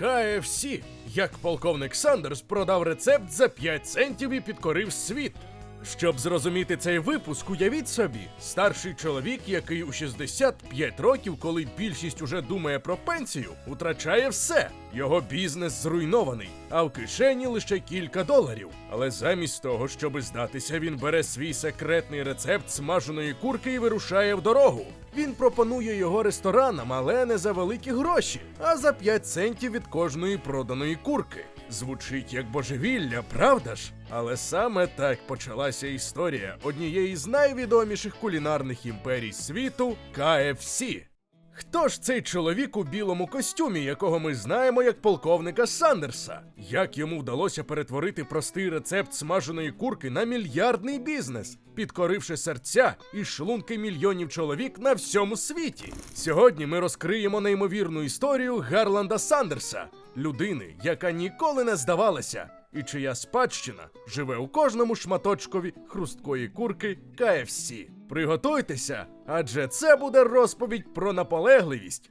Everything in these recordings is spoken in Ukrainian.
KFC. Як полковник Сандерс продав рецепт за 5 центів і підкорив світ. Щоб зрозуміти цей випуск, уявіть собі, старший чоловік, який у 65 років, коли більшість уже думає про пенсію, утрачає все. Його бізнес зруйнований, а в кишені лише кілька доларів. Але замість того, щоб здатися, він бере свій секретний рецепт смаженої курки і вирушає в дорогу. Він пропонує його ресторанам, але не за великі гроші, а за 5 центів від кожної проданої курки. Звучить як божевілля, правда ж? Але саме так почалася історія однієї з найвідоміших кулінарних імперій світу KFC. Хто ж цей чоловік у білому костюмі, якого ми знаємо як полковника Сандерса? Як йому вдалося перетворити простий рецепт смаженої курки на мільярдний бізнес, підкоривши серця і шлунки мільйонів чоловік на всьому світі? Сьогодні ми розкриємо неймовірну історію Гарланда Сандерса, людини, яка ніколи не здавалася, і чия спадщина живе у кожному шматочкові хрусткої курки KFC. Приготуйтеся, адже це буде розповідь про наполегливість,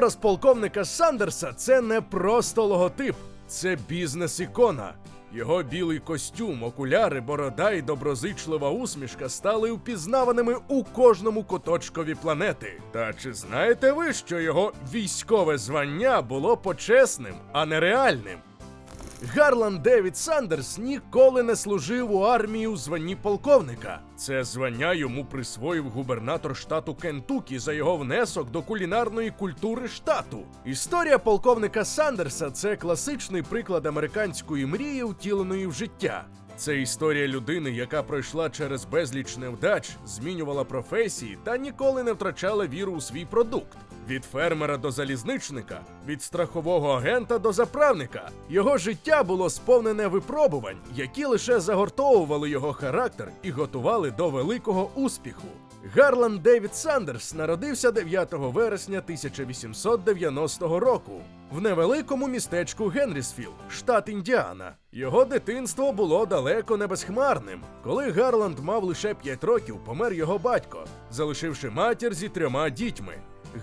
Образ полковника Сандерса це не просто логотип, це бізнес-ікона. Його білий костюм, окуляри, борода і доброзичлива усмішка стали впізнаваними у кожному куточкові планети. Та чи знаєте ви, що його військове звання було почесним, а не реальним? Гарланд Девід Сандерс ніколи не служив у армії у званні полковника. Це звання йому присвоїв губернатор штату Кентукі за його внесок до кулінарної культури штату. Історія полковника Сандерса це класичний приклад американської мрії, втіленої в життя. Це історія людини, яка пройшла через безліч невдач, змінювала професії та ніколи не втрачала віру у свій продукт. Від фермера до залізничника, від страхового агента до заправника. Його життя було сповнене випробувань, які лише загортовували його характер і готували до великого успіху. Гарланд Девід Сандерс народився 9 вересня 1890 року в невеликому містечку Генрісфілд, штат Індіана. Його дитинство було далеко не безхмарним. Коли Гарланд мав лише 5 років, помер його батько, залишивши матір зі трьома дітьми.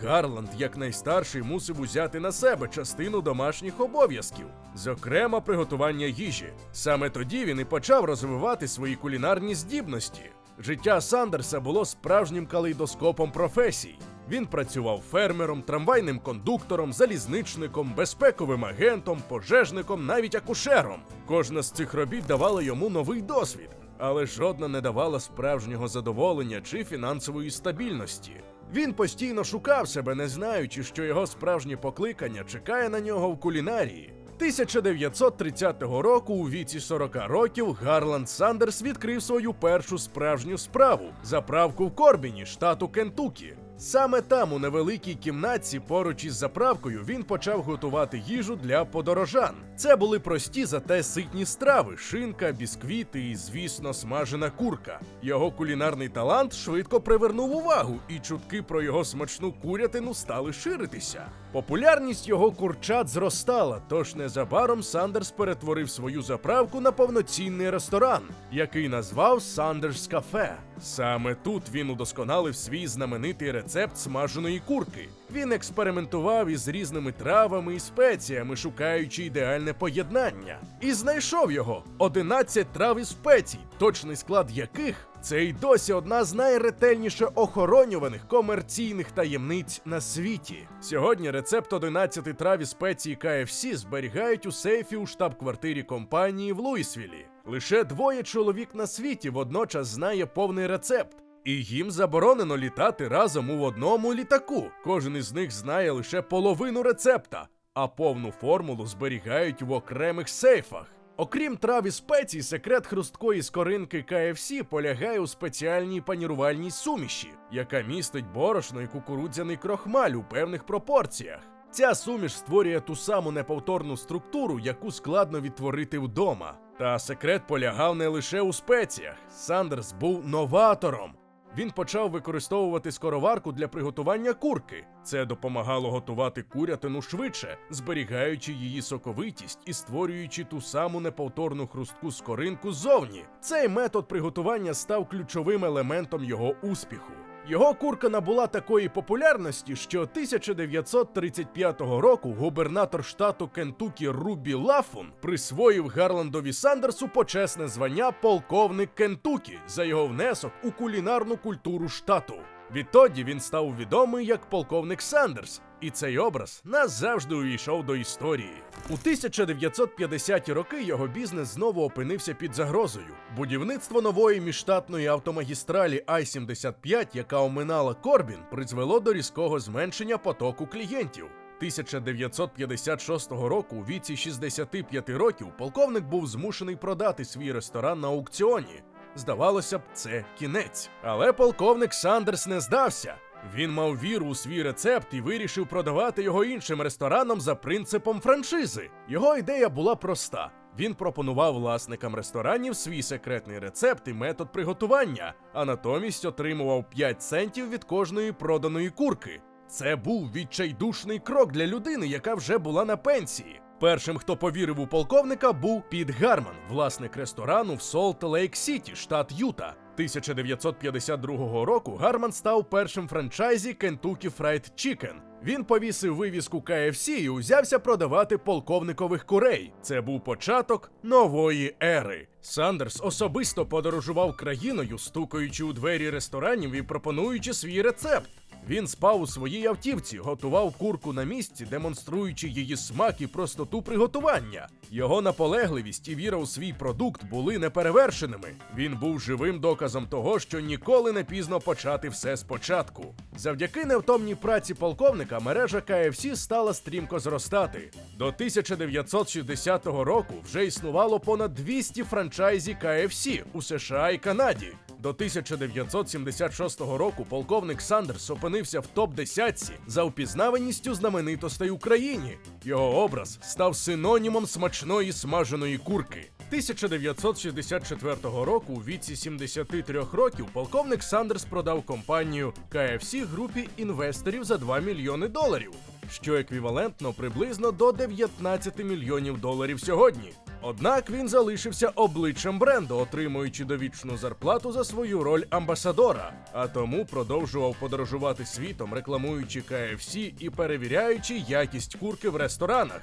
Гарланд, як найстарший, мусив узяти на себе частину домашніх обов'язків, зокрема приготування їжі. Саме тоді він і почав розвивати свої кулінарні здібності. Життя Сандерса було справжнім калейдоскопом професій. Він працював фермером, трамвайним кондуктором, залізничником, безпековим агентом, пожежником, навіть акушером. Кожна з цих робіт давала йому новий досвід, але жодна не давала справжнього задоволення чи фінансової стабільності. Він постійно шукав себе, не знаючи, що його справжнє покликання чекає на нього в кулінарії. 1930 року, у віці 40 років, Гарланд Сандерс відкрив свою першу справжню справу заправку в Корбіні, штату Кентукі. Саме там, у невеликій кімнатці, поруч із заправкою, він почав готувати їжу для подорожан. Це були прості, зате ситні страви: шинка, бісквіти і, звісно, смажена курка. Його кулінарний талант швидко привернув увагу, і чутки про його смачну курятину стали ширитися. Популярність його курчат зростала, тож незабаром Сандерс перетворив свою заправку на повноцінний ресторан, який назвав Сандерс Кафе. Саме тут він удосконалив свій знаменитий рецепт смаженої курки. Він експериментував із різними травами і спеціями, шукаючи ідеальне поєднання, і знайшов його 11 трав і спецій, точний склад яких це й досі одна з найретельніше охоронюваних комерційних таємниць на світі. Сьогодні рецепт 11 трав і спецій KFC зберігають у сейфі у штаб-квартирі компанії в Луїсвілі. Лише двоє чоловік на світі водночас знає повний рецепт. І їм заборонено літати разом у одному літаку. Кожен із них знає лише половину рецепта, а повну формулу зберігають в окремих сейфах. Окрім трав і спецій, секрет хрусткої скоринки KFC полягає у спеціальній панірувальній суміші, яка містить борошно і кукурудзяний крохмаль у певних пропорціях. Ця суміш створює ту саму неповторну структуру, яку складно відтворити вдома. Та секрет полягав не лише у спеціях. Сандерс був новатором. Він почав використовувати скороварку для приготування курки. Це допомагало готувати курятину швидше, зберігаючи її соковитість і створюючи ту саму неповторну хрустку скоринку ззовні. Цей метод приготування став ключовим елементом його успіху. Його курка набула такої популярності, що 1935 року губернатор штату Кентукі Рубі Лафун присвоїв Гарландові Сандерсу почесне звання полковник Кентукі за його внесок у кулінарну культуру штату. Відтоді він став відомий як полковник Сандерс, і цей образ назавжди увійшов до історії. У 1950-ті роки його бізнес знову опинився під загрозою. Будівництво нової міжштатної автомагістралі Ай-75, яка оминала Корбін, призвело до різкого зменшення потоку клієнтів. 1956 року, у віці 65 років, полковник був змушений продати свій ресторан на аукціоні. Здавалося б, це кінець. Але полковник Сандерс не здався. Він мав віру у свій рецепт і вирішив продавати його іншим ресторанам за принципом франшизи. Його ідея була проста. Він пропонував власникам ресторанів свій секретний рецепт і метод приготування, а натомість отримував 5 центів від кожної проданої курки. Це був відчайдушний крок для людини, яка вже була на пенсії. Першим, хто повірив у полковника, був Піт Гарман, власник ресторану в Солт Лейк Сіті, штат Юта. 1952 року Гарман став першим франчайзі Kentucky Fried Chicken. Він повісив вивіску KFC і узявся продавати полковникових курей. Це був початок нової ери. Сандерс особисто подорожував країною, стукаючи у двері ресторанів і пропонуючи свій рецепт. Він спав у своїй автівці, готував курку на місці, демонструючи її смак і простоту приготування. Його наполегливість і віра у свій продукт були неперевершеними. Він був живим доказом того, що ніколи не пізно почати все спочатку. Завдяки невтомній праці полковника мережа KFC стала стрімко зростати. До 1960 року вже існувало понад 200 франчайзі KFC у США і Канаді. До 1976 року полковник Сандерс опинився в топ-10 за впізнаваністю знаменитостей Україні. Його образ став синонімом смачної смаженої курки. 1964 року, у віці 73 років, полковник Сандерс продав компанію KFC групі інвесторів за 2 мільйони доларів, що еквівалентно приблизно до 19 мільйонів доларів сьогодні. Однак він залишився обличчям бренду, отримуючи довічну зарплату за свою роль амбасадора, а тому продовжував подорожувати світом, рекламуючи KFC і перевіряючи якість курки в ресторанах.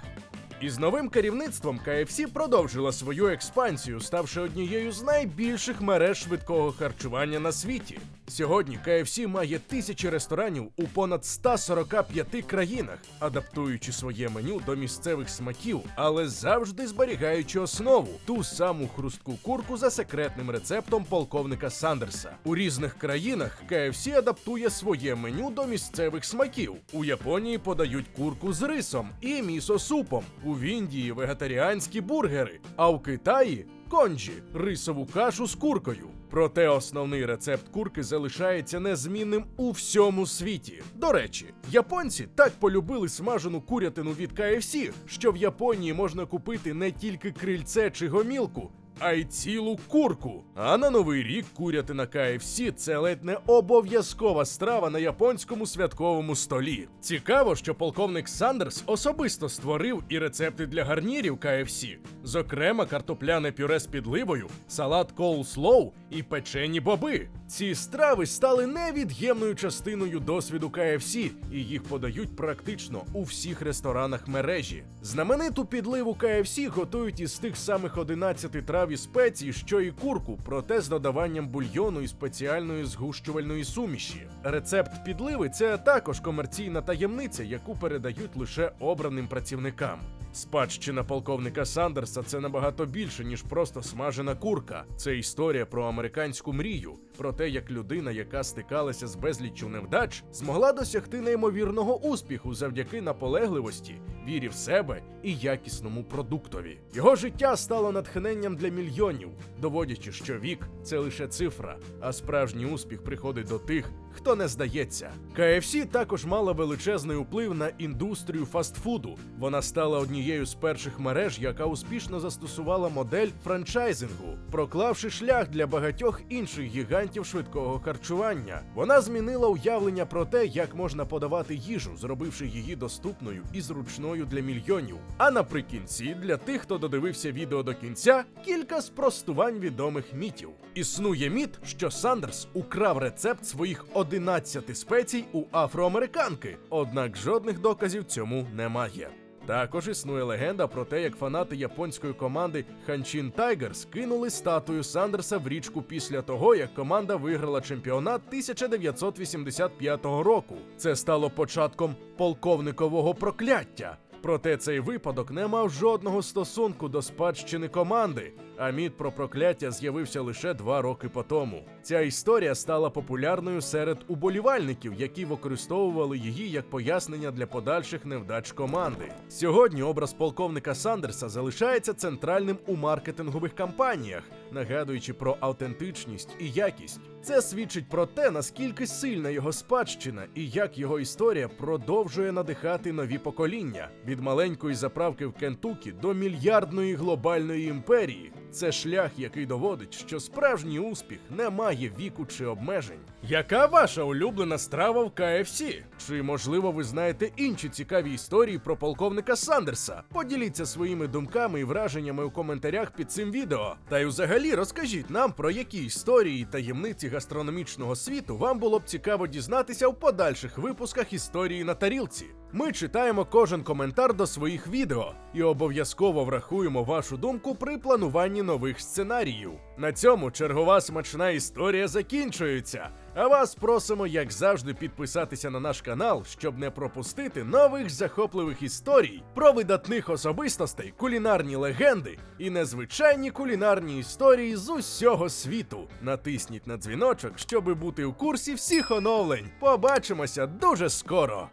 Із новим керівництвом KFC продовжила свою експансію, ставши однією з найбільших мереж швидкого харчування на світі. Сьогодні KFC має тисячі ресторанів у понад 145 країнах, адаптуючи своє меню до місцевих смаків, але завжди зберігаючи основу ту саму хрустку курку за секретним рецептом полковника Сандерса. У різних країнах KFC адаптує своє меню до місцевих смаків. У Японії подають курку з рисом і місо-супом. У Індії вегетаріанські бургери, а в Китаї конджі рисову кашу з куркою. Проте основний рецепт курки залишається незмінним у всьому світі. До речі, японці так полюбили смажену курятину від KFC, що в Японії можна купити не тільки крильце чи гомілку. А й цілу курку. А на новий рік куряти на KFC – це ледь не обов'язкова страва на японському святковому столі. Цікаво, що полковник Сандерс особисто створив і рецепти для гарнірів KFC, зокрема картопляне пюре з підливою, салат коулслоу і печені боби. Ці страви стали невід'ємною частиною досвіду KFC, і їх подають практично у всіх ресторанах мережі. Знамениту підливу KFC готують із тих самих 11 трав і спецій, що і курку, проте з додаванням бульйону і спеціальної згущувальної суміші. Рецепт підливи це також комерційна таємниця, яку передають лише обраним працівникам. Спадщина полковника Сандерса це набагато більше, ніж просто смажена курка. Це історія про американську мрію, про те, як людина, яка стикалася з безліччю невдач, змогла досягти неймовірного успіху завдяки наполегливості, вірі в себе і якісному продуктові. Його життя стало натхненням для мільйонів, доводячи, що вік це лише цифра, а справжній успіх приходить до тих, хто не здається. KFC також мала величезний вплив на індустрію фастфуду. Вона стала однією з перших мереж, яка успішно застосувала модель франчайзингу, проклавши шлях для багатьох інших гігантів швидкого харчування. Вона змінила уявлення про те, як можна подавати їжу, зробивши її доступною і зручною для мільйонів. А наприкінці, для тих, хто додивився відео до кінця, кілька спростувань відомих мітів. Існує міт, що Сандерс украв рецепт своїх 11 спецій у афроамериканки, однак жодних доказів цьому немає. Також існує легенда про те, як фанати японської команди Ханчин Тайгерс кинули статую Сандерса в річку після того, як команда виграла чемпіонат 1985 року. Це стало початком полковникового прокляття. Проте цей випадок не мав жодного стосунку до спадщини команди, а міт про прокляття з'явився лише два роки по тому. Ця історія стала популярною серед уболівальників, які використовували її як пояснення для подальших невдач команди. Сьогодні образ полковника Сандерса залишається центральним у маркетингових кампаніях, нагадуючи про автентичність і якість. Це свідчить про те, наскільки сильна його спадщина і як його історія продовжує надихати нові покоління від маленької заправки в Кентукі до мільярдної глобальної імперії. Це шлях, який доводить, що справжній успіх не має віку чи обмежень. Яка ваша улюблена страва в KFC? Чи можливо ви знаєте інші цікаві історії про полковника Сандерса? Поділіться своїми думками і враженнями у коментарях під цим відео. Та й взагалі розкажіть нам про які історії і таємниці гастрономічного світу вам було б цікаво дізнатися в подальших випусках історії на тарілці. Ми читаємо кожен коментар до своїх відео і обов'язково врахуємо вашу думку при плануванні нових сценаріїв. На цьому чергова смачна історія закінчується. А вас просимо, як завжди, підписатися на наш канал, щоб не пропустити нових захопливих історій про видатних особистостей, кулінарні легенди і незвичайні кулінарні історії з усього світу. Натисніть на дзвіночок, щоби бути у курсі всіх оновлень. Побачимося дуже скоро!